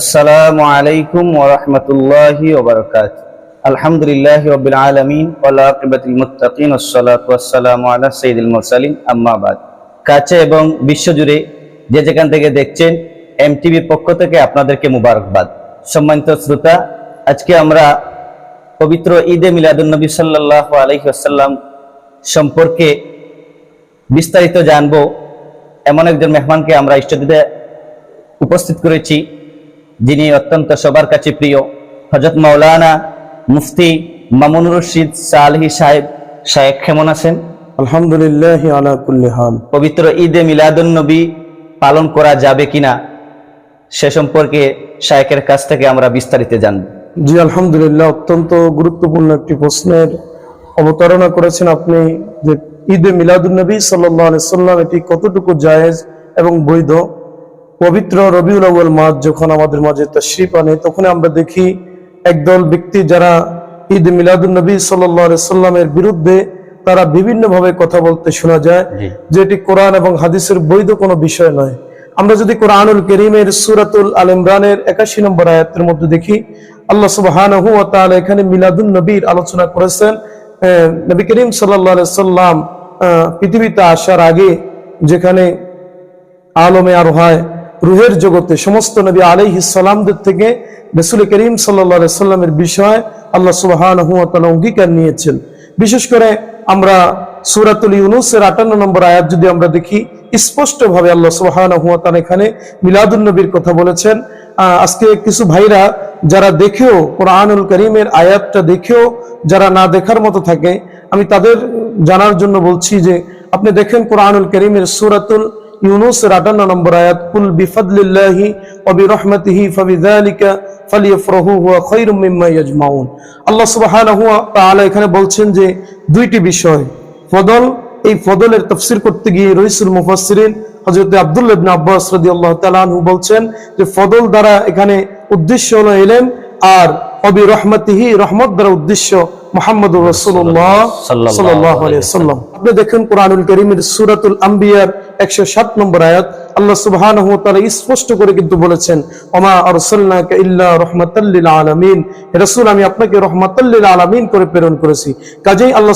আসসালামু আলাইকুম ওরহমতুল্লাহি ওবরকাত আলহামদুলিল্লাহ রবিল আলমিন ওলাকিবাতুল মুত্তাকিন ওসলাতু আসসালামু আলা সাইদুল মুরসালিন। আম্মাবাদ কাছে এবং বিশ্বজুড়ে যে যেখান থেকে দেখছেন এমটিভির পক্ষ থেকে আপনাদেরকে মুবারকবাদ। সম্মানিত শ্রোতা, আজকে আমরা পবিত্র ঈদে মিলাদুলনবী সাল্লাহ আলাইহি আসাল্লাম সম্পর্কে বিস্তারিত জানব। এমন একজন মেহমানকে আমরা ইষ্টদিতে উপস্থিত করেছি। যিনি অত্যন্ত সবার কাছে প্রিয় হজরত মাওলানা মুফতি মামুন রশিদ সালহি সাহেব সাহেব কেমন আছেন? আলহামদুলিল্লাহ আলা পবিত্র ঈদে মিলাদুন নবী পালন করা যাবে কিনা সে সম্পর্কে শায়েকের কাছ থেকে আমরা বিস্তারিত জানব। জি আলহামদুলিল্লাহ অত্যন্ত গুরুত্বপূর্ণ একটি প্রশ্নের অবতারণা করেছেন আপনি যে ঈদে মিলাদুন্নবী সাল্লাহ সাল্লাম এটি কতটুকু জায়েজ এবং বৈধ? পবিত্র রবিউল আউ্য়াল মাস যখন আমাদের মাঝে তশরিফ আনে তখন আমরা দেখি একদল ব্যক্তি যারা ঈদ মিলাদুন্নবী সাল্লাহ সাল্লামের বিরুদ্ধে তারা বিভিন্নভাবে কথা বলতে শোনা যায় জি। যে এটি কোরআন এবং হাদিসের বৈধ কোনো বিষয় নয় আমরা যদি কোরআনুল করিমের সুরাতুল আল ইমরানের একাশি নম্বর আয়াতের মধ্যে দেখি আল্লাহ সুবহানাহু ওয়া এখানে মিলাদুন নবীর আলোচনা করেছেন নবী করিম সাল্লাল্লাহু সাল্লাম আহ, পৃথিবীতে আসার আগে যেখানে আলমে আর হয় রুহের জগতে সমস্ত নবী আলাইহি সালামদের থেকে রসুল করিম আলাইহি সাল্লামের বিষয় আল্লাহ সুবহানাহু ওয়া অঙ্গীকার নিয়েছেন। বিশেষ করে আমরা সুরাতুল ইউনুসের 58 নম্বর আয়াত যদি আমরা দেখি, স্পষ্টভাবে আল্লাহ সুবহানাহু ওয়া তাআলা এখানে মিলাদুন নবীর কথা বলেছেন। আজকে কিছু ভাইরা যারা দেখেও কোরআনুল করিমের আয়াতটা দেখেও যারা না দেখার মতো থাকে, আমি তাদের জানার জন্য বলছি যে, আপনি দেখেন কোরআনুল করিমের সূরাতুল ইউনুসের আটান্ন নম্বর আয়াত, কুল বিফাদলিল্লাহি ওয়া বিরহমাতিহি ফাবিযালিকা ফালিয়াফরাহু হুয়া খায়রুম মিম্মা ইয়াজমাউন। আল্লাহ সুবহানাহু ওয়া তাআলা এখানে বলছেন যে দুইটি বিষয়। ফদল, এই ফদলের তাফসীর করতে গিয়ে রইসুল মুফাসসিরিন হযরত আব্দুল্লাহ ইবনে আব্বাস রাদিয়াল্লাহু তাআলা আনহু বলছেন যে ফদল দ্বারা এখানে উদ্দেশ্য হলো ইলম আর অবি রহমতিহি রহমত দ্বারা উদ্দেশ্য মোহাম্মদ রসুল্লাহ সাল্লাল্লাহু সাল্লাল্লাহু আলাইহি ওয়াসাল্লাম। আপনি দেখেন কোরআনুল কারীমের সূরাতুল আম্বিয়ার 107 নম্বর আয়াত, আল্লাহ তাআলা স্পষ্ট করে কিন্তু বলেছেন ইল্লা রাহমাতাল লিল আলামিন। রাসূল, আমি আপনাকে রাহমাতাল লিল আলামিন করে প্রেরণ করেছি। কাজেই আল্লাহ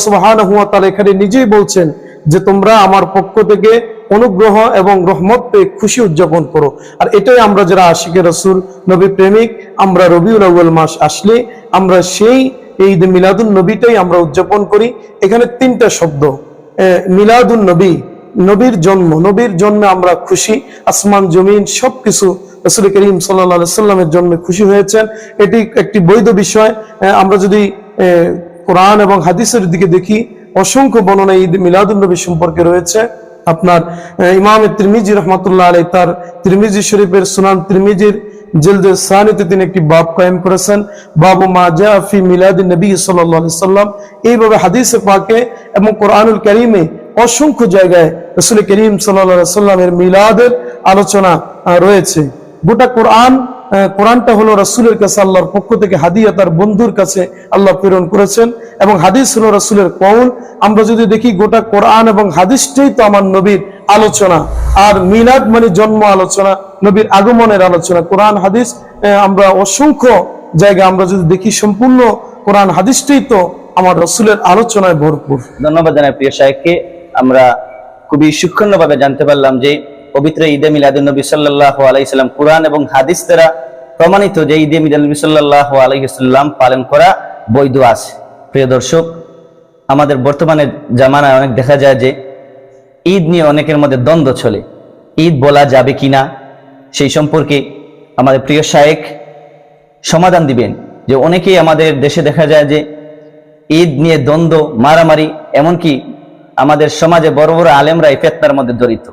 তাআলা এখানে নিজেই বলছেন যে, তোমরা আমার পক্ষ থেকে অনুগ্রহ এবং রহমত পেয়ে খুশি উদযাপন করো। আর এটাই আমরা যারা আশিকে রসুল, নবী প্রেমিক, আমরা রবিউল আউ্য়াল মাস আসলে আমরা সেই ঈদ মিলাদুল নবীটাই আমরা উদযাপন করি। এখানে তিনটা শব্দ মিলাদুল নবী নবীর জন্ম, নবীর জন্মে আমরা খুশি, আসমান, জমিন, সবকিছু রসুল করিম সাল্লা সাল্লামের জন্মে খুশি হয়েছেন। এটি একটি বৈধ বিষয়। আমরা যদি কোরআন এবং হাদিসের দিকে দেখি, অসংখ্য বর্ণনা ঈদ মিলাদুল নবী সম্পর্কে রয়েছে। আপনার ইমাম তিরমিজি রহমতুল্লাহ আলাই তার তিরমিজি শরীফের সুনান তিরমিজির জিলদে সানিতে তিনি একটি বাব কায়েম করেছেন। বাবু মা জা ফি মিলাদ নবী আলাইহি সাল্লাম এইভাবে হাদিসে পাকে এবং কোরআনুল কারীমে অসংখ্য জায়গায় রাসূল করিম আলাইহি সাল্লামের মিলাদের আলোচনা রয়েছে। গোটা কোরআন কোরআনটা হলো রাসূলের কাছে আল্লাহর পক্ষ থেকে হাদিয়া, তার বন্ধুর কাছে আল্লাহ প্রেরণ করেছেন এবং হাদিস হলো রাসূলের কৌল আমরা যদি দেখি গোটা কোরআন এবং হাদিসটাই তো আমার নবীর আলোচনা। আর মিলাদ মানে জন্ম আলোচনা, নবীর আগমনের আলোচনা। কোরআন, হাদিস আমরা অসংখ্য জায়গায় আমরা যদি দেখি সম্পূর্ণ কোরআন, হাদিসটাই তো আমার রসুলের আলোচনায় ভরপুর। ধন্যবাদ জানাই প্রিয় শাহেককে আমরা খুবই সূক্ষ্মভাবে জানতে পারলাম যে পবিত্র ঈদে মিলাদুন নবী সাল্লাহ আলাইসাল্লাম কোরআন এবং হাদিস দ্বারা প্রমাণিত যে ঈদে মিলাদ নবী সাল্লাহ আলাইসাল্লাম পালন করা বৈধ আছে। প্রিয় দর্শক, আমাদের বর্তমানে জামানায় অনেক দেখা যায় যে ঈদ নিয়ে অনেকের মধ্যে দ্বন্দ্ব চলে। ঈদ বলা যাবে কিনা, সেই সম্পর্কে আমাদের প্রিয় শায়েক সমাধান দিবেন যে অনেকেই আমাদের দেশে দেখা যায় যে ঈদ নিয়ে দ্বন্দ্ব, মারামারি, এমনকি আমাদের সমাজে বড় বড় আলেমরা এই ফেতনার মধ্যে জড়িত।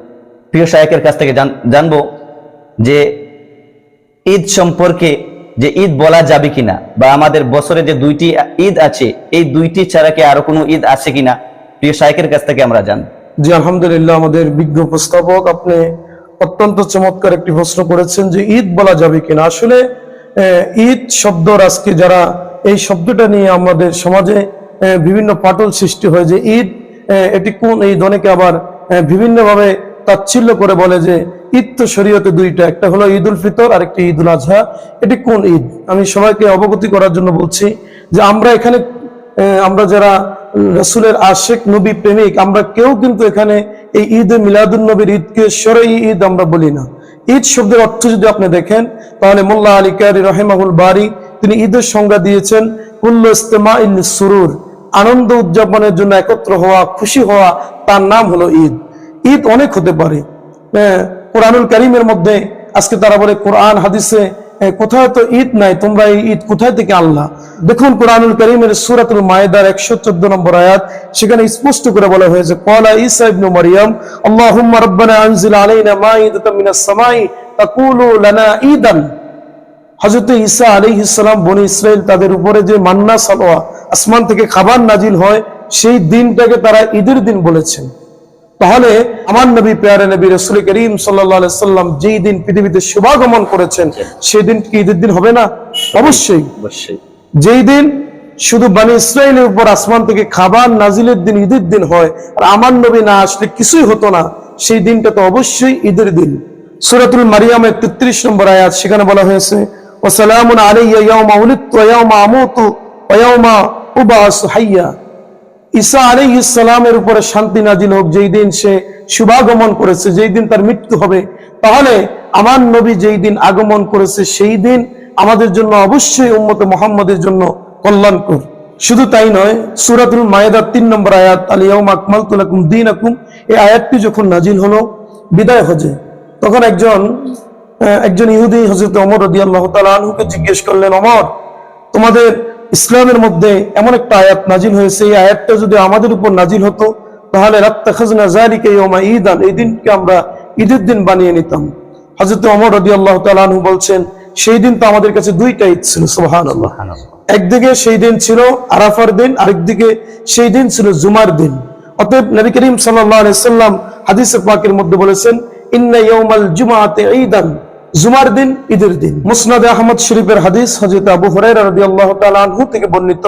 প্রিয় শায়েকের কাছ থেকে জান- জানব যে ঈদ সম্পর্কে যে ঈদ বলা যাবে কিনা বা আমাদের বছরে যে দুইটি ঈদ আছে, এই দুইটি ছাড়া কি আরও কোনো ঈদ আছে কিনা, প্রিয় শায়েকের কাছ থেকে আমরা জানব। জি, আলহামদুলিল্লাহ, আমাদের বিজ্ঞ উপস্থাপক আপনি অত্যন্ত চমৎকার একটি প্রশ্ন করেছেন যে ঈদ বলা যাবে কিনা। আসলে ঈদ শব্দ আজকে যারা এই শব্দটা নিয়ে আমাদের সমাজে বিভিন্ন পাটল সৃষ্টি হয় যে ঈদ এটি কোন ঈদ অনেকে আবার বিভিন্নভাবে তাচ্ছিল্য করে বলে যে, ঈদ তো শরীয়তে দুইটা, একটা হলো ঈদ উল ফিতর আর একটা ঈদ উল আজহা। এটি কোন ঈদ? আমি সবাইকে অবগতি করার জন্য বলছি যে, আমরা এখানে আমরা যারা রসুলের আশেক, নবী, প্রেমিক, আমরা কেউ কিন্তু এখানে এই ঈদ মিলাদুল নবীর ঈদকে সরাই ঈদ আমরা বলি না। ঈদ শব্দের অর্থ যদি আপনি দেখেন, তাহলে মোল্লা আলী কারি রহেমাহুল বারি, তিনি ঈদের সংজ্ঞা দিয়েছেন, কুল্লু ইস্তেমা ইল সুরুর। আনন্দ উদযাপনের জন্য একত্র হওয়া, খুশি হওয়া, তার নাম হলো ঈদ। ঈদ অনেক হতে পারে। কোরআনুল করিমের মধ্যে আজকে তারা বলে, কোরআন হাদিসে কোথায় তো ঈদ নাই, তোমরা এই ঈদ কোথায় থেকে আল্লাহ দেখুন কোরআনুল করিমের সুরাতুল মায়েদার একশো চোদ্দ নম্বর আয়াত, সেখানে স্পষ্ট করে বলা হয়েছে কলা ইবনু মারিয়াম, আল্লাহুম্মা রাব্বানা আনজিল আলাইনা মাইদাতাম মিনাস সামাই, তাকুলু লানা ঈদান। হজরত ঈসা আলাইহিস সালাম বনি ইসরাইল তাদের উপরে যে মান্না সালোয়া আসমান থেকে খাবার নাজিল হয় সেই দিনটাকে তারা ঈদের দিন বলেছেন। তাহলে আমার নবী পেয়ারে নবী রসুল করিম সাল্লাহ সাল্লাম যেই দিন পৃথিবীতে শুভাগমন করেছেন সেই দিন কি ঈদের দিন হবে না? অবশ্যই। অবশ্যই। যেই দিন শুধু বানি ইসরায়েলের উপর আসমান থেকে খাবার নাজিলের দিন ঈদের দিন হয় আর আমার নবী না আসলে কিছুই হতো না সেই দিনটা তো অবশ্যই ঈদের দিন। সুরাতুল মারিয়ামের তেত্রিশ নম্বর আয়াত সেখানে বলা হয়েছে ওসালামুন আলাইয়া ইয়াউমা উলিদতু ওয়া ইয়াউমা আমুতু। ওয়া ইয়াউমা উবাসু হাইয়া। ঈসা আলাইহিস সালামের উপরে শান্তি নাজিল হোক, যেই দিন সে শুভাগমন করেছে, যেই দিন তার মৃত্যু হবে, তাহলে আমার নবী যেই দিন আগমন করেছে, সেই দিন আমাদের জন্য অবশ্যই উম্মত মোহাম্মদের জন্য কল্যাণকর। শুধু তাই নয়, সুরাতুল মায়েদার তিন নম্বর আয়াত আলিয়াউম আকমালতু লাকুম দীনাকুম, এই আয়াতটি যখন নাজিল হলো, বিদায় হজে, তখন একজন একজন ইহুদি হজরত অমর আনহুকে জিজ্ঞেস করলেন অমর তোমাদের ইসলামের মধ্যে এমন একটা আয়াত নাজিল হয়েছে এই আয়াতটা যদি আমাদের উপর নাজিল হতো তাহলে রাত্তা জারিকে ইয়মা ঈদান এই দিনকে আমরা ঈদের দিন বানিয়ে নিতাম। হজরত অমর রদি আল্লাহ তালু বলছেন সেই দিন তো আমাদের কাছে দুইটা ঈদ ছিল সোহান আল্লাহ একদিকে সেই দিন ছিল আরাফার দিন আরেকদিকে সেই দিন ছিল জুমার দিন। অতএব নবী করিম সাল্লাম হাদিসে পাকের মধ্যে বলেছেন ইন্না ইয়াউমাল জুমাতে ঈদান। জুমার দিন, ঈদের দিন। মুসনাদ আহমদ শরীফের হাদিস হযরত আবু রাদিয়াল্লাহু তাআলা আনহু থেকে বর্ণিত।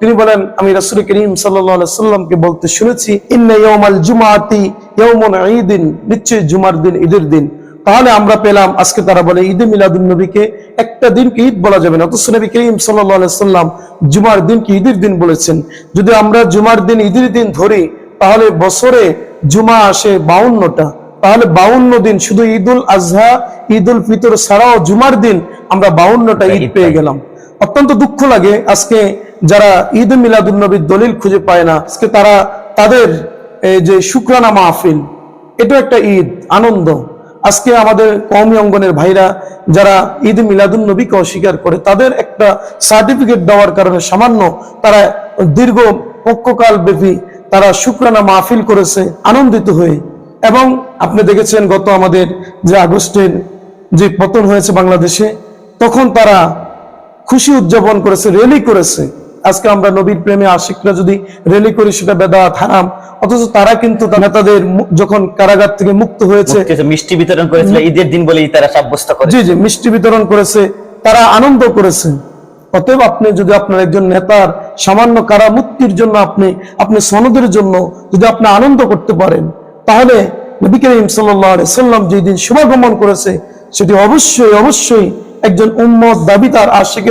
তিনি বলেন, আমি রাসূল করিম সাল্লামকে বলতে শুনেছি, ইন্না ইয়াউমাল জুমাতি ইয়াউমুন ঈদিন জুমার দিন, ঈদের দিন। তাহলে আমরা পেলাম, আজকে তারা বলে, ঈদে মিলাদুন নবীকে একটা দিনকে ঈদ বলা যাবে না? অথচ নবী করিম সাল্লাম জুমার দিনকে ঈদের দিন বলেছেন। যদি আমরা জুমার দিন, ঈদের দিন ধরি, তাহলে বছরে জুমা আসে বাউন্নটা। তাহলে বাউন্ন দিন শুধু ঈদুল আজহা ঈদুল ফিতর ছাড়াও জুমার দিন আমরা বাউন্নটা ঈদ পেয়ে গেলাম। অত্যন্ত দুঃখ লাগে আজকে যারা ঈদ মিলাদুল নবীর দলিল খুঁজে পায় না আজকে তারা তাদের এই যে শুক্রানা মাহফিল এটা একটা ঈদ আনন্দ। আজকে আমাদের কওমি অঙ্গনের ভাইরা যারা ঈদ মিলাদুল নবীকে অস্বীকার করে তাদের একটা সার্টিফিকেট দেওয়ার কারণে সামান্য তারা দীর্ঘ পক্ষকাল ব্যাপী তারা শুক্রানা মাহফিল করেছে আনন্দিত হয়ে। এবং আপনি দেখেছেন গত আমাদের যে আগস্টের যে পতন হয়েছে বাংলাদেশে তখন তারা খুশি উদযাপন করেছে রেলি করেছে। আজকে আমরা নবীর প্রেমে আশিকরা যদি রেলি করি সেটা বেদাত হারাম। অথচ তারা কিন্তু নেতাদের যখন কারাগার থেকে মুক্ত হয়েছে মিষ্টি বিতরণ করেছিল ঈদের দিন বলেই তারা সাব্যস্ত করে জি জি মিষ্টি বিতরণ করেছে তারা আনন্দ করেছে। অতএব আপনি যদি আপনার একজন নেতার সামান্য কারা মুক্তির জন্য আপনি আপনি সনদের জন্য যদি আপনি আনন্দ করতে পারেন তাহলে নবী করিম সাল্লাম যেই দিন শুভাগমন করেছে সেটি অবশ্যই অবশ্যই একজন উম্মত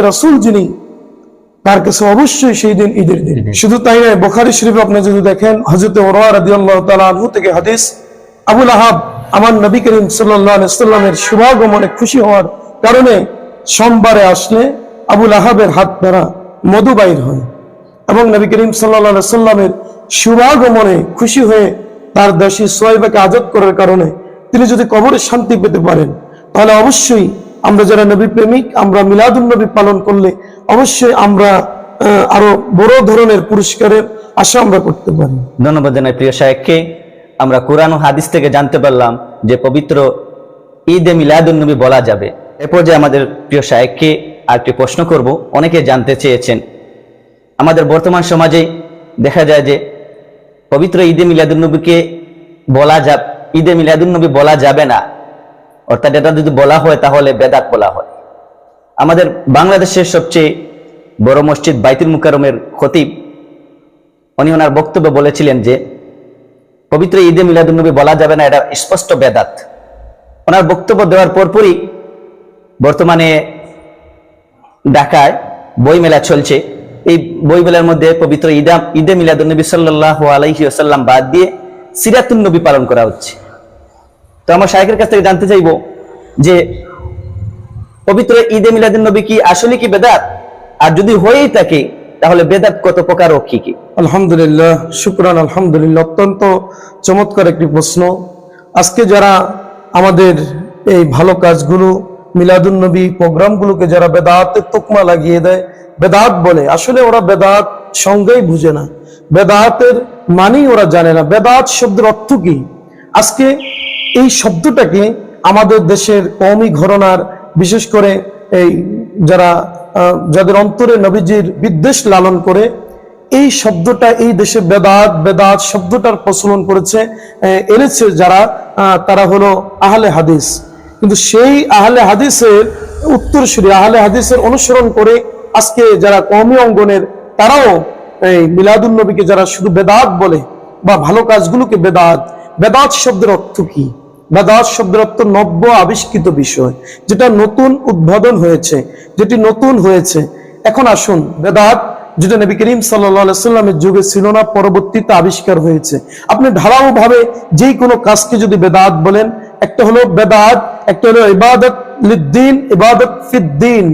রাসূল যিনি তার কাছে অবশ্যই সেই দিন ঈদের দিন। শুধু তাই নয় বোখারি শরীফ আপনি যদি দেখেন হজরত থেকে হাদিস আবুল আহাব আমার নবী করিম সাল্লামের শুভাগমনে খুশি হওয়ার কারণে সোমবারে আসলে আবুল আহাবের হাত দ্বারা মধু বাইর হয়। এবং নবী করিম আলাইহি সাল্লামের শুভাগমনে খুশি হয়ে তার দাসী সোয়াইবাকে আজাদ করার কারণে তিনি যদি কবরে শান্তি পেতে পারেন, তাহলে অবশ্যই আমরা যারা নবী প্রেমিক, আমরা মিলাদুল নবী পালন করলে অবশ্যই আমরা আরও বড় ধরনের পুরস্কারের আশা আমরা করতে পারি। ধন্যবাদ জানাই প্রিয় সাহেবকে আমরা কোরআন হাদিস থেকে জানতে পারলাম যে পবিত্র ঈদে মিলাদুন্নবী বলা যাবে। এরপর যে আমাদের প্রিয় সাহেবকে আরেকটি প্রশ্ন করব। অনেকে জানতে চেয়েছেন। আমাদের বর্তমান সমাজে দেখা যায় যে পবিত্র ঈদে মিলাদুন্নবীকে বলা যা, ঈদে মিলাদুন্নবী বলা যাবে না। অর্থাৎ এটা যদি বলা হয়, তাহলে বেদাত বলা হয়। আমাদের বাংলাদেশের সবচেয়ে বড় মসজিদ বাইতুল মুকারমের খতিব, উনি ওনার বক্তব্যে বলেছিলেন যে, পবিত্র ঈদে মিলাদুন্নবী বলা যাবে না, এটা স্পষ্ট বেদাত। ওনার বক্তব্য দেওয়ার পরপরই বর্তমানে ঢাকায় বই মেলা চলছে। এই বই মেলার মধ্যে পবিত্র ঈদা, ঈদে মিলাদুন্নবী সাল্লাহ আলাইহি আসাল্লাম বাদ দিয়ে সিরাতুন নবী পালন করা হচ্ছে। তো আমার শাহেকের কাছ থেকে জানতে চাইব যে পবিত্র ঈদে মিলাদুন নবী কি আসলে কি বেদাত? আর যদি হয়েই থাকে, তাহলে বেদাত কত প্রকার ও কি কি? আলহামদুলিল্লাহ, শুক্রান আলহামদুলিল্লাহ, অত্যন্ত চমৎকার একটি প্রশ্ন। আজকে যারা আমাদের এই ভালো কাজগুলো, মিলাদুন্নবী প্রোগ্রামগুলোকে যারা বেদাতের তোকমা লাগিয়ে দেয় বেদাত বলে। আসলে ওরা বেদাত সঙ্গেই বুঝে না। বেদাতের মানেই ওরা জানে না। বেদাত শব্দের অর্থ কি? আজকে এই শব্দটাকে আমাদের দেশের কওমি ঘরনার, বিশেষ করে এই যারা যাদের অন্তরে নবীজির বিদ্বেষ লালন করে, এই শব্দটা এই দেশে বেদাত বেদাত শব্দটার প্রচলন করেছে এনেছে যারা তারা হলো আহলে হাদিস। কিন্তু সেই আহলে হাদিসের উত্তরসূরি, আহলে হাদিসের অনুসরণ করে আজকে যারা কওমি অঙ্গনের, তারাও এই মিলাদুল নবীকে যারা শুধু বেদাত বলে বা ভালো কাজগুলোকে বেদাত বেদাত শব্দের অর্থ কি? বেদাত শব্দের অর্থ নব্য আবিষ্কৃত বিষয়, যেটা নতুন উদ্বোধন হয়েছে, যেটি নতুন হয়েছে। এখন আসুন, বেদাত যেটা নবী করিম সাল্লামের যুগে ছিল না, পরবর্তীতে আবিষ্কার হয়েছে। আপনি ধারাও ভাবে যেই কোনো কাজকে যদি বেদাত বলেন, একটা হলো বেদাত, একটা হলো ইবাদত লিদ্দিন ইবাদত ফিদ্দিন।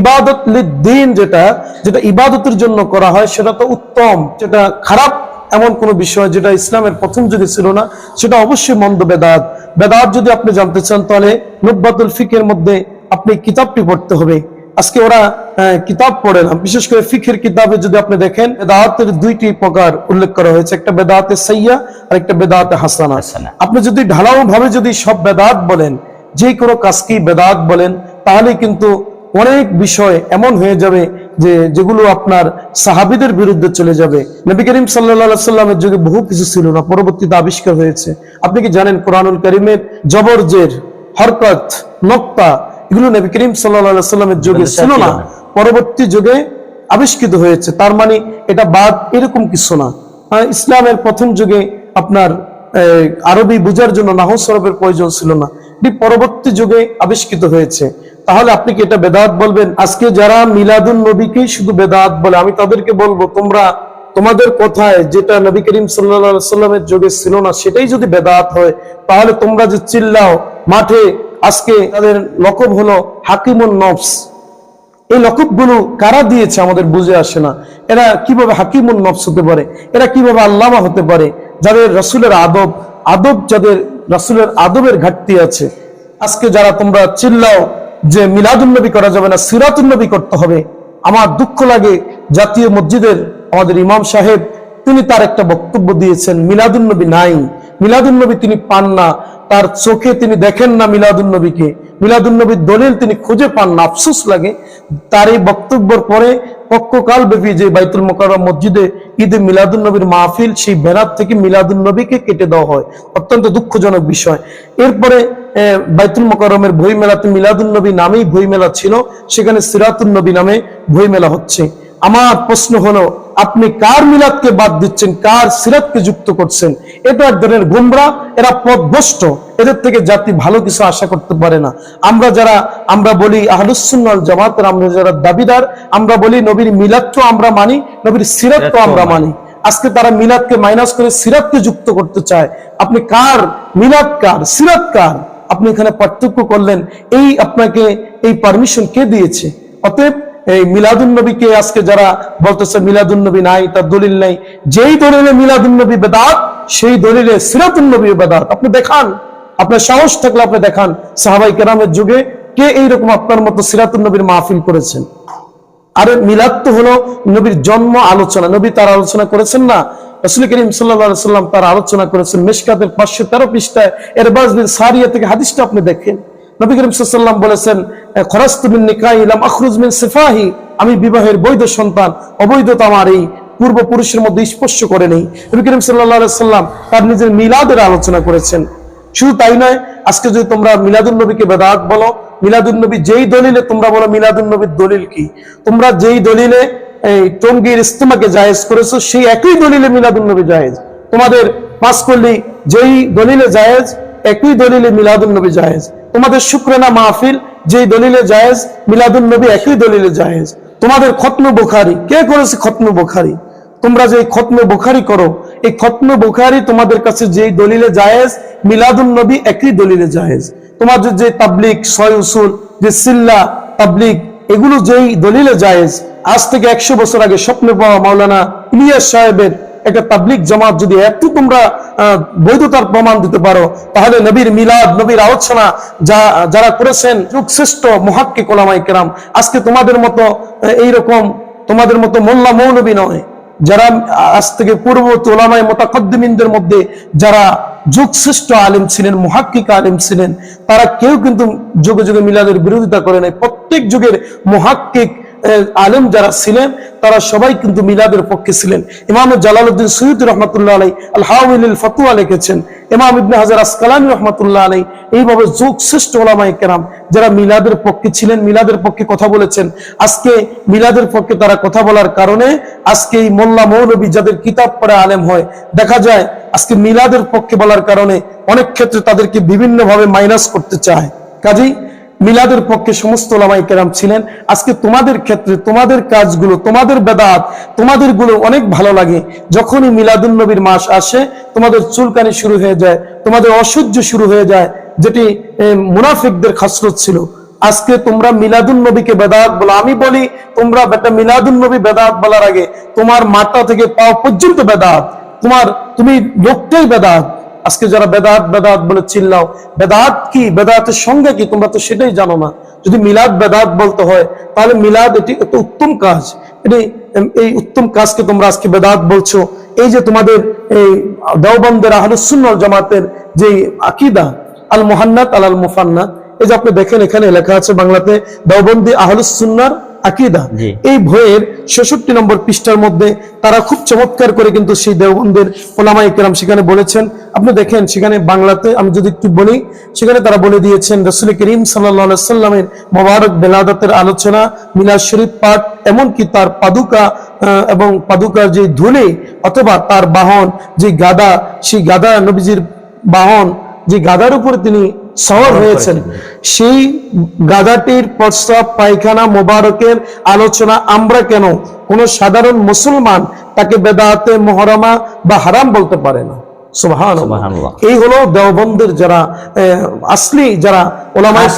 ইবাদত লিদ্দিন যেটা যেটা ইবাদতের জন্য করা হয় সেটা তো উত্তম যেটা খারাপ এমন কোন বিষয় যেটা ইসলামের প্রথম যদি ছিল না সেটা অবশ্যই মন্দ বেদাত। বেদাত যদি আপনি জানতে চান তাহলে নুব্বাতুল ফিকের মধ্যে আপনি কিতাবটি পড়তে হবে। আজকে ওরা কিতাব পড়ে না। বিশেষ করে ফিখের কিতাবে যদি আপনি দেখেন বেদাতের দুইটি প্রকার উল্লেখ করা হয়েছে একটা বেদাতে সাইয়া আর একটা বেদাতে হাসানা। হাসানা। আপনি যদি ঢালাও ভাবে যদি সব বেদাত বলেন যে কোনো কাজকেই বেদাত বলেন তাহলে কিন্তু অনেক বিষয় এমন হয়ে যাবে যে যেগুলো আপনার সাহাবিদের বিরুদ্ধে চলে যাবে। নবী করিম সাল্লা সাল্লামের যুগে বহু কিছু ছিল না পরবর্তীতে আবিষ্কার হয়েছে। আপনি কি জানেন কোরআনুল করিমের জবরজের হরকত নক্তা এগুলো নবী করিম সাল্লা সাল্লামের যুগে ছিল না। পরবর্তী যুগে আবিষ্কৃত হয়েছে। তার মানে এটা বাদ এরকম কিছু না। ইসলামের প্রথম যুগে আপনার আরবি বোঝার জন্য নাহ সরবের প্রয়োজন ছিল না। পরবর্তী যুগে আবিষ্কৃত হয়েছে। তাহলে আপনি কি এটা বেদাত বলবেন? আজকে যারা মিলাদুন নবীকেই শুধু বেদাত বলে, আমি তাদেরকে বলব, তোমরা তোমাদের কথায় যেটা নবী করিম সাল্লা সাল্লামের যুগে ছিল না, সেটাই যদি বেদাত হয়, তাহলে তোমরা যে চিল্লাও, মাঠে আজকে তাদের লকব হলো হাকিমুন নফস। এই লকবগুলো কারা দিয়েছে আমাদের বুঝে আসে না। এরা কীভাবে হাকিমুন নফস হতে পারে? এরা কীভাবে আল্লামা হতে পারে? যাদের রসুলের আদব আদব যাদের রাসুলের আদবের ঘাটতি আছে, আজকে যারা তোমরা চিল্লাও যে মিলাদুন্নবী করা যাবে না সিরাতুন্নবী করতে হবে। আমার দুঃখ লাগে জাতীয় মসজিদের আমাদের ইমাম সাহেব, তিনি তার একটা বক্তব্য দিয়েছেন মিলাদুন্নবী নাই। মিলাদুন্নবী তিনি পান না। তার চোখে তিনি দেখেন না মিলাদুন্নবীকে মিলাদুন্নবীর দলিল তিনি খুঁজে পান না, আফসোস লাগে। তার এই বক্তব্যের পরে পক্ষকাল ব্যাপী যে বাইতুল মোকাররম মসজিদে ঈদে মিলাদুন্নবীর মাহফিল, সেই ব্যানার থেকে মিলাদুন্নবীকে কেটে দেওয়া হয়। অত্যন্ত দুঃখজনক বিষয়। এরপরে বাইতুল মোকাররমের বই মেলাতে মিলাদুন্নবী নামেই বই মেলা ছিল। সেখানে সিরাতুন্নবী নামে বই মেলা হচ্ছে। আমার প্রশ্ন হলো, আপনি কার মিলাদকে বাদ দিচ্ছেন? কার সিরাতকে যুক্ত করছেন? এটা এক ধরনের গুমরা এরা পথভ্রষ্ট এদের থেকে জাতি ভালো কিছু আশা করতে পারে না। আমরা যারা আমরা বলি আহলুসুন্নাল জামাতের আমরা যারা দাবিদার আমরা বলি নবীর মিলাদকে আমরা মানি নবীর সিরাতকে আমরা মানি। আজকে তারা মিলাদকে মাইনাস করে সিরাতকে যুক্ত করতে চায়। আপনি কার? মিলাদ কার? সিরাত কার? আপনি এখানে পার্থক্য করলেন। এই আপনাকে এই পারমিশন কে দিয়েছে? অতএব এই মিলাদুন্নবীকে আজকে যারা বলতেছে মিলাদুন্নবী নাই তার দলিল নাই। যেই দলিলে মিলাদুন্নবী বেদাত সেই দলিলে সিরাতুন্নবী বেদাত। আপনি দেখান, আপনার সাহস থাকলে আপনি দেখান, সাহাবাই কেরামের যুগে কে এইরকম আপনার মতো সিরাতুন্নবীর মাহফিল করেছেন? আর মিলাদ তো হলো নবীর জন্ম আলোচনা। নবী তার আলোচনা করেছেন না? রসুল করিম সাল্লা সাল্লাম তার আলোচনা করেছেন মেশকাতের পাঁচশো তেরো পৃষ্ঠায়। এরবাজ বিন সারিয়া থেকে হাদিসটা আপনি দেখেন। নবী করিম সাল্লাম বলেছেন খরাস্ত বিন নিকাই ইলাম আখরুজ মিন সিফাহি। আমি বিবাহের বৈধ সন্তান, অবৈধতা আমার এই পূর্বপুরুষের মধ্যে স্পর্শ করে নেই। নবী করিম সাল্লাহ সাল্লাম তার নিজের মিলাদের আলোচনা করেছেন। শুধু তাই নয়, আজকে যদি তোমরা মিলাদুল নবীকে বেদাত বলো মিলাদুল নবী যেই দলিলে তোমরা বলো মিলাদুল নবীর দলিল কি? তোমরা যেই দলিলে, এই টঙ্গির ইস্তেমাকে জায়েজ করেছ, সেই একই দলিলে মিলাদুল নবী জায়েজ। তোমাদের পাঁচ করলি যেই দলিলে জায়েজ, একই দলিলে মিলাদুল নবী জায়েজ। তোমাদের শুক্রানা মাহফিল যেই দলিলে জায়েজ, মিলাদুন নবী একই দলিলে জায়েজ। তোমাদের খতম বোখারি। কে করেছে খতম বোখারি? তোমরা যে খতম বোখারি করো, এই খতম বোখারি তোমাদের কাছে যেই দলিলে জায়েজ মিলাদুল নবী একই দলিলে জায়েজ। তোমাদের যে তাবলিক সয়সুল যে সিল্লা তাবলিক এগুলো যেই দলিলে জায়েজ, আজ থেকে একশো বছর আগে স্বপ্নে পাওয়া মাওলানা ইলিয়াস সাহেবের একটা তাবলিক জামাত যদি এত তোমরা বৈধতার প্রমাণ দিতে পারো, তাহলে নবীর মিলাদ, নবীর আলোচনা যা, যারা করেছেন শ্রেষ্ঠ মহাক্কে কোলামাই কেরাম, আজকে তোমাদের মতো এইরকম, তোমাদের মতো মোল্লা মৌলবী নয়। যারা আজ থেকে পূর্ববর্তী ওলামায় মোতাকদ্দিমিনদের মধ্যে যারা যুগ শ্রেষ্ঠ আলিম ছিলেন, মহাক্কিক আলিম ছিলেন, তারা কেউ কিন্তু যুগে যুগে মিলাদের বিরোধিতা করে নাই। প্রত্যেক যুগের মহাক্কিক আলেম যারা ছিলেন, তারা সবাই কিন্তু মিলাদের পক্ষে ছিলেন। ইমাম জালালউদ্দিন সৈয়দ রহমতুল্লাহ আলাই আল ফতুয়া লিখেছেন, ইমাম ইবনে হাজার আসকালানি রহমতুল্লাহ আলাই এইভাবে যুগ শ্রেষ্ঠ ওলামাই কেরাম যারা মিলাদের পক্ষে ছিলেন, মিলাদের পক্ষে কথা বলেছেন। আজকে মিলাদের পক্ষে তারা কথা বলার কারণে আজকে এই মোল্লা মৌলবী যাদের কিতাব পড়ে আলেম হয়, দেখা যায় আজকে মিলাদের পক্ষে বলার কারণে অনেক ক্ষেত্রে তাদেরকে বিভিন্নভাবে মাইনাস করতে চায়। কাজেই মিলাদের পক্ষে সমস্ত লামাই কেরাম ছিলেন। আজকে তোমাদের ক্ষেত্রে, তোমাদের কাজগুলো, তোমাদের বেদাত তোমাদেরগুলো অনেক ভালো লাগে। যখনই মিলাদুল নবীর মাস আসে, তোমাদের চুলকানি শুরু হয়ে যায়, তোমাদের অসহ্য শুরু হয়ে যায়, যেটি মুনাফিকদের খাসরত ছিল। আজকে তোমরা মিলাদুল নবীকে বেদাত বলো। আমি বলি, তোমরা বেটা মিলাদুল নবী বেদাত বলার আগে তোমার মাথা থেকে পাওয়া পর্যন্ত বেদাত। তোমার, তুমি লোকটাই বেদাত। আজকে যারা বেদাত বেদাত বলে চিল্লাও। বেদাত কি? বেদাতের সঙ্গে কি? তোমরা তো সেটাই জানো না। যদি মিলাদ বেদাত বলতে হয়, তাহলে মিলাদ এটি একটা উত্তম কাজ। এটি এই উত্তম কাজকে তোমরা আজকে বেদাত বলছো। এই যে তোমাদের এই দেওবন্দের আহলুসুন্নাল জামাতের যে আকিদা আল মোহান্নাত আল আল মুফান্নাত এই যে আপনি দেখেন এখানে লেখা আছে বাংলাতে, দেওবন্দি আহলুসুন্নার আকিদা। এই বইয়ের ছেষট্টি নম্বর পৃষ্ঠার মধ্যে তারা খুব চমৎকার করে কিন্তু সেই দেওবন্দের ওলামা ইকরাম সেখানে বলেছেন। আপনি দেখেন সেখানে বাংলাতে আমি যদি একটু বলি সেখানে তারা বলে দিয়েছেন রসুল করিম সাল্লা সাল্লামের মোবারক বেলাদাতের আলোচনা মিলাদ শরীফ পাঠ এমনকি তার পাদুকা এবং পাদুকার যে ধুলে অথবা তার বাহন যে গাদা সেই গাদা নবীজির বাহন যে গাদার উপরে তিনি সওয়ার হয়েছেন। সেই গাদাটির প্রস্তাব পায়খানা মোবারকের আলোচনা আমরা কেন কোন সাধারণ মুসলমান তাকে বেদাতে মহরমা বা হারাম বলতে পারে না। এই হলো দেওবন্দের যারা আসলি যারা ওলামায়ে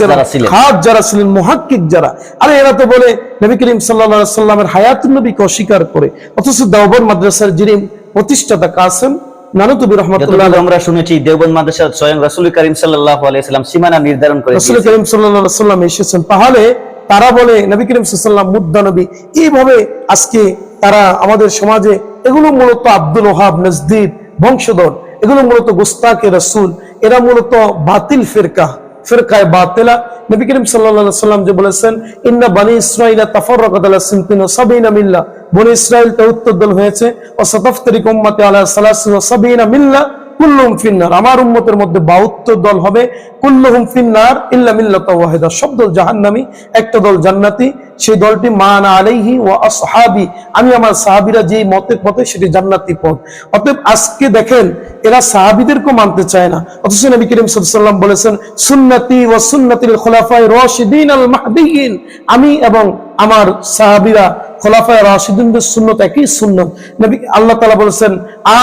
যারা ছিলেন। মুহাক্কিক যারা। আরে এরা তো বলে নবী করিম সাল্লাল্লাহু সাল্লামের হায়াতুন নবীকে অস্বীকার করে। অথচ দেওবন্দ মাদ্রাসার যিনি প্রতিষ্ঠাতা কাসেম নানুতুবি রহমতুল্লাহ আমরা শুনেছি দেওবন্দ মাদ্রাসা স্বয়ং রাসূল করিম সাল্লাল্লাহু আলাইহি সাল্লাম সীমানা নির্ধারণ করে রাসূল। সাল্লাল্লাহু আলাইহি সাল্লাম এসেছেন। তাহলে তারা বলে নবী করিম সাল্লাম মুদ্দা নবী। এইভাবে আজকে তারা আমাদের সমাজে এগুলো মূলত আব্দুল ওহাব বংশধর। এগুলো মূলত গুস্তাকে রসুল। এরা মূলত বাতিল ফিরকা। ফিরকায় বাতিলা। নবী করিম সাল্লাল্লাহু সাল্লাম যে বলেছেন, ইন্না বানি ইসরাইলা তাফাররাকাত আলা সিনতিন ওয়া সাবিনা মিল্লা। বনি ইসরাইল তাউত্তর দল হয়েছে ও সাতাফতারিক উম্মতি আলা সালাসিন ওয়া সাবিনা মিল্লা। কুল্লুহুম ফিন্নার। আমার মধ্যে 72 দল হবে। কুল্লুহুম ফিন্নার সব দল জাহান্নামী, একটা দল জান্নাতি। সেই দলটি মানা আলাইহি ওয়া আসহাবি। আমি আমার সাহাবীরা পথে সেটি জান্নাতি পথ। অতএব আজকে দেখেন, এরা সাহাবীদেরকে মানতে চায় না। অথচ নবী করিম ওয়াসাল্লাম বলেছেন, সুন্নতি ওয়া সুন্নাতিল খুলাফায়ে রাশিদিন আল মাহদিয়িন। আমি এবং আমার সাহাবীরা খোলাফায় রাশিদিনদের সুন্নত একই সুন্নত। নবী আল্লাহ তাআলা বলেছেন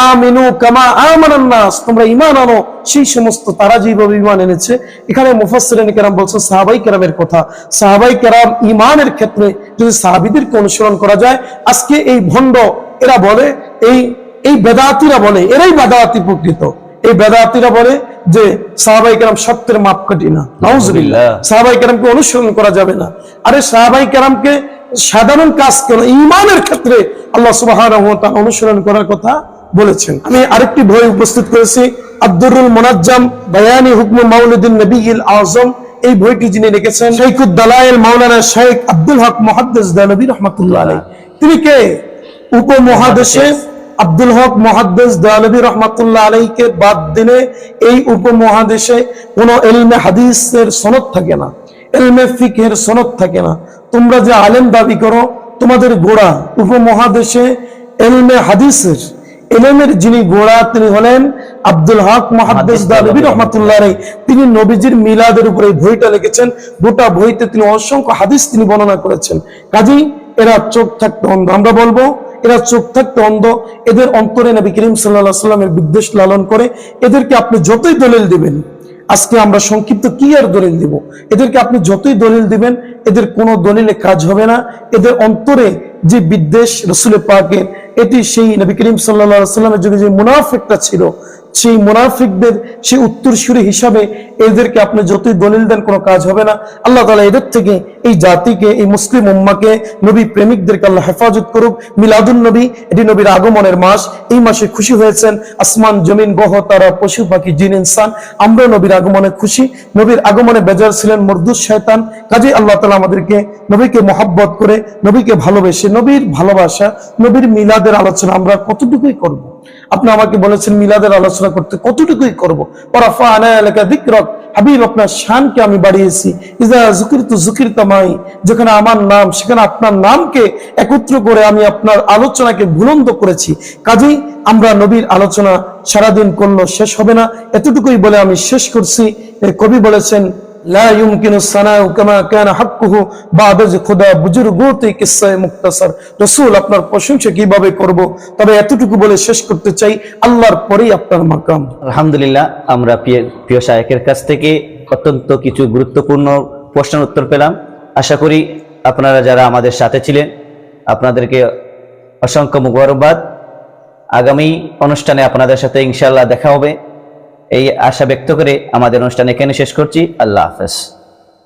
আমিনু কামা আমানান নাস তোমরা ঈমান আনো সেই সমস্ত তারা যেভাবে ঈমান এনেছে। এখানে মুফাসসিরিন কেরাম বলছেন সাহাবাই কেরামের কথা। সাহাবাই কেরাম ঈমানের ক্ষেত্রে যদি সাহাবীদেরকে অনুসরণ করা যায় আজকে এই ভণ্ড এরা বলে এই এই বেদাতিরা বলে এরাই বেদাতি প্রকৃত। এই বেদাতিরা বলে যে সাহাবাই কেরাম সত্যের মাপকাঠি না। নাউজুবিল্লাহ। সাহাবাই কেরামকে অনুসরণ করা যাবে না। আরে সাহাবাই কেরামকে সাধারণ কাজ কেন? ইমানের ক্ষেত্রে আল্লাহ তাআলা অনুসরণ করার কথা বলেছেন। আমি আরেকটি বই উপস্থিত করেছি, আব্দুরুল মুনাজ্জাম বায়ানি হুকম মাউলিদিন নবীল আজম। এই বইটি যিনি লিখেছেন মাওলানা শেখ আব্দুল হক মুহাদ্দিস রাহমাতুল্লাহ আলাইহি। তিনি কে? উপমহাদেশে আব্দুল হক রহমাতুল্লাহ আলাইকে বাদ দিলে এই উপমহাদেশে কোন এলমে হাদিসের সনদ থাকে না, এলমে ফিকের সনদ থাকে না। তোমরা যে আলেম দাবি করো তোমাদের গোড়া উপমহাদেশে এলমে হাদিসের এলেমের যিনি গোড়া তিনি হলেন আব্দুল হক মহাদ্দেশ দানবী রহমাতুল্লাহ। তিনি নবীজির মিলাদের উপরে এই বইটা লিখেছেন। গোটা বইতে তিনি অসংখ্য হাদিস তিনি বর্ণনা করেছেন। কাজেই এরা চোখ থাকতে অন্ধ। আমরা বলব এরা চোখ থাকতে অন্ধ। এদের অন্তরে নবী করিম সাল্লাহ সাল্লামের বিদ্বেষ লালন করে। এদেরকে আপনি যতই দলিল দিবেন আজকে আমরা সংক্ষিপ্ত কি আর দলিল দিব। এদেরকে আপনি যতই দলিল দিবেন, এদের কোনো দলিলে কাজ হবে না। এদের অন্তরে যে বিদ্বেষ রসুলের পাকের, এটি সেই নবী করিম সাল্লা সাল্লামের যুগে যে মুনাফেকটা ছিল সেই মুনাফিকদের, সেই উত্তরসূরি হিসাবে এদেরকে আপনি যতই দলিল দেন, কোনো কাজ হবে না। আল্লাহ তালা এদের থেকে, এই জাতিকে, এই মুসলিম উম্মাকে, নবী প্রেমিকদেরকে আল্লাহ হেফাজত করুক। মিলাদুল নবী, এটি নবীর আগমনের মাস। এই মাসে খুশি হয়েছেন। আসমান, জমিন গহ তারা, পশু, পাখি, জিন, ইনসান। আমরা নবীর আগমনে খুশি। নবীর আগমনে বেজার ছিলেন মরদুস শয়তান। কাজে আল্লাহ তালা আমাদেরকে নবীকে মহাব্বত করে, নবীকে ভালোবেসে, নবীর ভালোবাসা, নবীর মিলাদের আলোচনা আমরা কতটুকুই করব। আপনি আমাকে বলেছেন মিলাদের আলোচনা করতে কতটুকুই করব। পরাফা আনা এলাকা দিকরক হাবিব, আপনার শানকে আমি বাড়িয়েছি। ইজা জুকির তু জুকির যেখানে আমার নাম, সেখানে আপনার নামকে একত্র করে আমি আপনার আলোচনাকে বুলন্দ করেছি। কাজেই আমরা নবীর আলোচনা সারাদিন করল শেষ হবে না। এতটুকুই বলে আমি শেষ করছি। কবি বলেছেন لا يمكن الثناء كما كان حقه بعد خدا বুজুর্গতে কিসসায়ে মুক্তাসার রাসূল আপনার প্রশংসা কিভাবে করব তবে এতটুকু বলে শেষ করতে চাই আল্লাহর পরেই আপনার মাকাম আলহামদুলিল্লাহ আমরা প্রিয় প্রিয় শায়েকের কাছ থেকে অত্যন্ত কিছু গুরুত্বপূর্ণ প্রশ্নের উত্তর পেলাম আশা করি আপনারা যারা আমাদের সাথে ছিলেন আপনাদেরকে অসংখ্য মুবারকবাদ আগামী অনুষ্ঠানে আপনাদের সাথে ইনশাআল্লাহ দেখা হবে এই আশা ব্যক্ত করে আমাদের অনুষ্ঠান এখানে শেষ করছি। আল্লাহ হাফেজ।